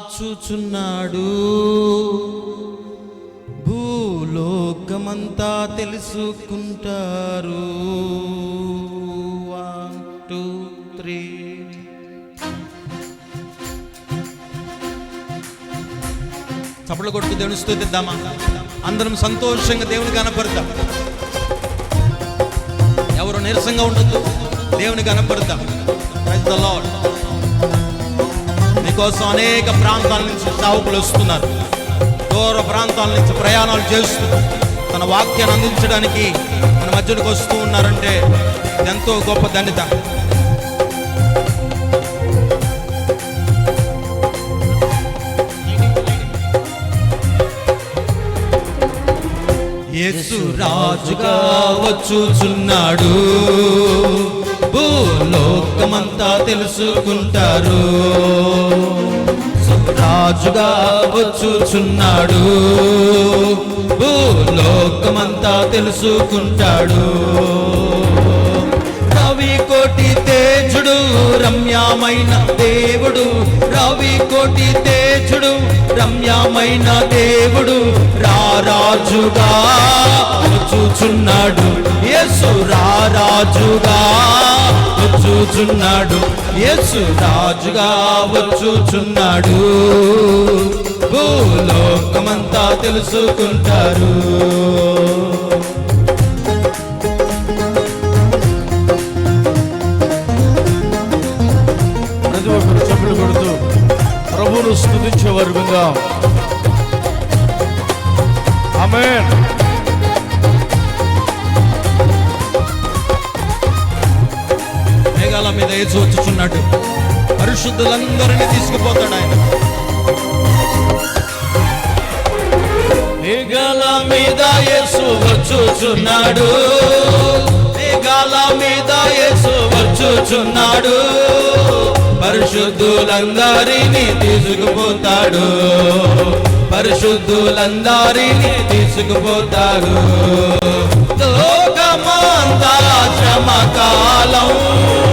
వచ్చుచున్నాడు భూలోకమంతా తెలుసుకుంటారు. One two three చప్పట్లు కొడుతూ దేవుని స్థుతిద్దామా అందరం సంతోషంగా దేవుని కనపడతాం. ఎవరు నీరసంగా ఉండొద్దు. దేవుని కనపడతాం. ప్రైజ్ ద లాడ్ నీకోసం అనేక ప్రాంతాల నుంచి సేవకులు వస్తున్నారు. దూర ప్రాంతాల నుంచి ప్రయాణాలు చేస్తూ తన వాక్యాన్ని అందించడానికి మన మధ్యలోకి వస్తూ ఉన్నారంటే ఎంతో గొప్ప ధన్యత యేసు రాజుగా వచ్చుచున్నాడు. భూలోకమంతా తెలుసుకుంటారు. రాజుగా వచ్చుచున్నాడు. భూలోకమంతా తెలుసుకుంటాడు. రవి కోటి తేజుడు రమ్యమైన దేవుడు. రవి కోటి తేజుడు రమ్యమైన దేవుడు. రారాజుగా వచ్చుచున్నాడు. యేసు రారాజుగా వచ్చుచున్నాడు. యేసు రాజుగా వచ్చుచున్నాడు. భూలోకమంతా తెలుసుకుంటారు. చెప్పులు కొడుతూ ప్రభువును స్థుతించే వర్గంగా ఆమేన్. మీద యేసు వచ్చుచున్నాడు. పరిశుద్ధులందరినీ తీసుకుపోతాడు ఆయన. మేఘాల మీద యేసు వచ్చుచున్నాడు. మేఘాల మీద యేసు వచ్చుచున్నాడు. పరిశుద్ధులందరినీ తీసుకుపోతాడు. పరిశుద్ధులందరినీ తీసుకుపోతాడు. లోకమంతా శ్రమకాలం.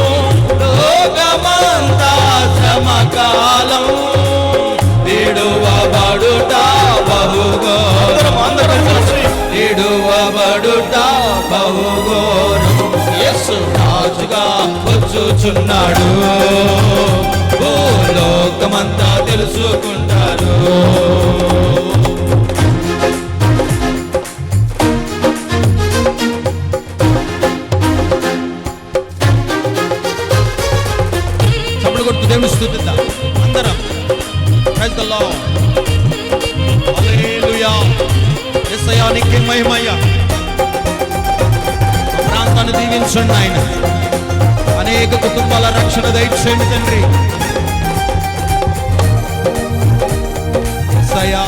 యేసు రాజుగా వచ్చుచున్నాడు. లోకమంతా తెలుసుకుంటారు. చప్పుడు కొడుతూ దేవుని స్థుతిద్దాం. అందరం. ప్రైజ్ ద లార్డ్ హల్లెలూయా యేసయ్యా నీకే మహిమయ్యా. దీవించండి ఆయన. అనేక కుటుంబాల రక్షణ దయచేయండి తండ్రి. యేసయ్యా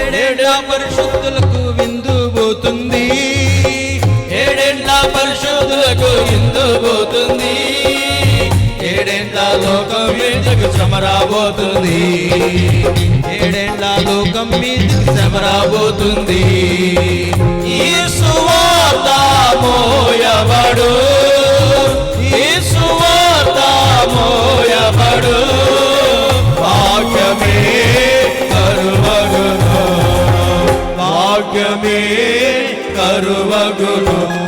ఏడేళ్ళ పరిశుద్ధులకు విందు పోతుంది. ఏడెండా పరిశుద్ధులకు విందు పోతుంది. ఏడేళ్ళ లోకం మీదకు శ్రమ రాబోతుంది. లోకం మీదకు శ్రమ ఈ సువార్త మోయబడు. ఈ సువార్త మోయబడు. వాక్యమే కరువగును. వాక్యమే కరువగును.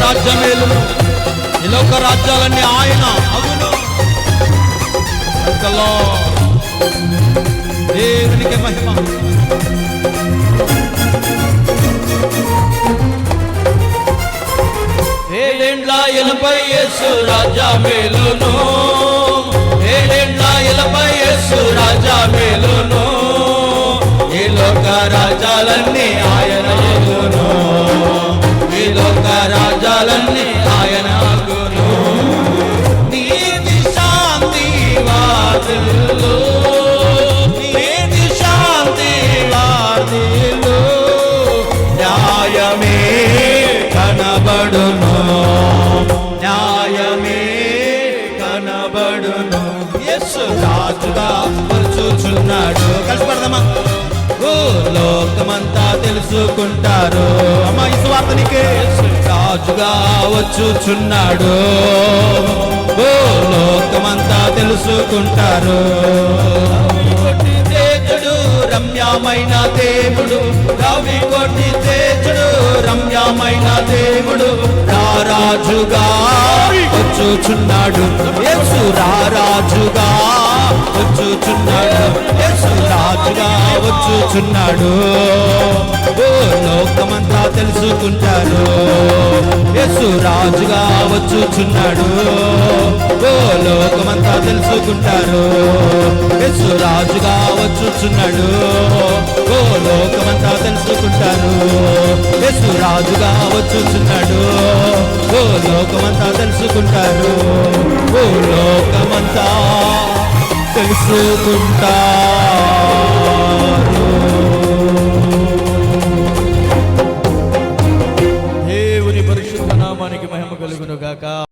ఏడెండేళ్ళపై యేసు రాజ్యం ఈ లోక రాజ్యాలన్నీ ఆయన. అవును. దేవునికి మహిమ. ఏడేండ్ల ఎలపై యేసు రాజా మేలును ఏడేండ్ల ఎలపై యేసు రాజా మేలును ఈ లోక రాజాలన్నీ ఆయన. యేసు రాజుగా పరుచుచున్నాడు కలిసి పడదామా ఓ లోకమంతా తెలుసుకుంటారు. అమ్మా ఈ స్వార్థనికే రాజుగా వచ్చుచున్నాడు. ఓ లోకమంతా తెలుసుకుంటారు. రమ్యమైన దేవుడు. రవి కొట్టి తేజుడు రమ్యమైన దేవుడు. రారాజుగా వచ్చుచున్నాడు యేసు రాజుగా వచ్చుచున్నాడు. యేసు రాజుగా వచ్చుచున్నాడు. ఓ లోకమంతా తెలుసుకుంటారు. యేసు రాజుగా వచ్చుచున్నాడు. ఓ లోకమంతా తెలుసుకుంటారు. యేసు రాజుగా వచ్చుచున్నాడు ఓ లోకమంతా తెలుసుకుంటాను. యేసు రాజుగా వచ్చుచున్నాడు. ఓ లోకమంతా తెలుసుకుంటారు. ఓ లోకమంతా తెలుసుకుంటా దేవుని పరిశుద్ధ నామానికి మహిమ కలుగును గాక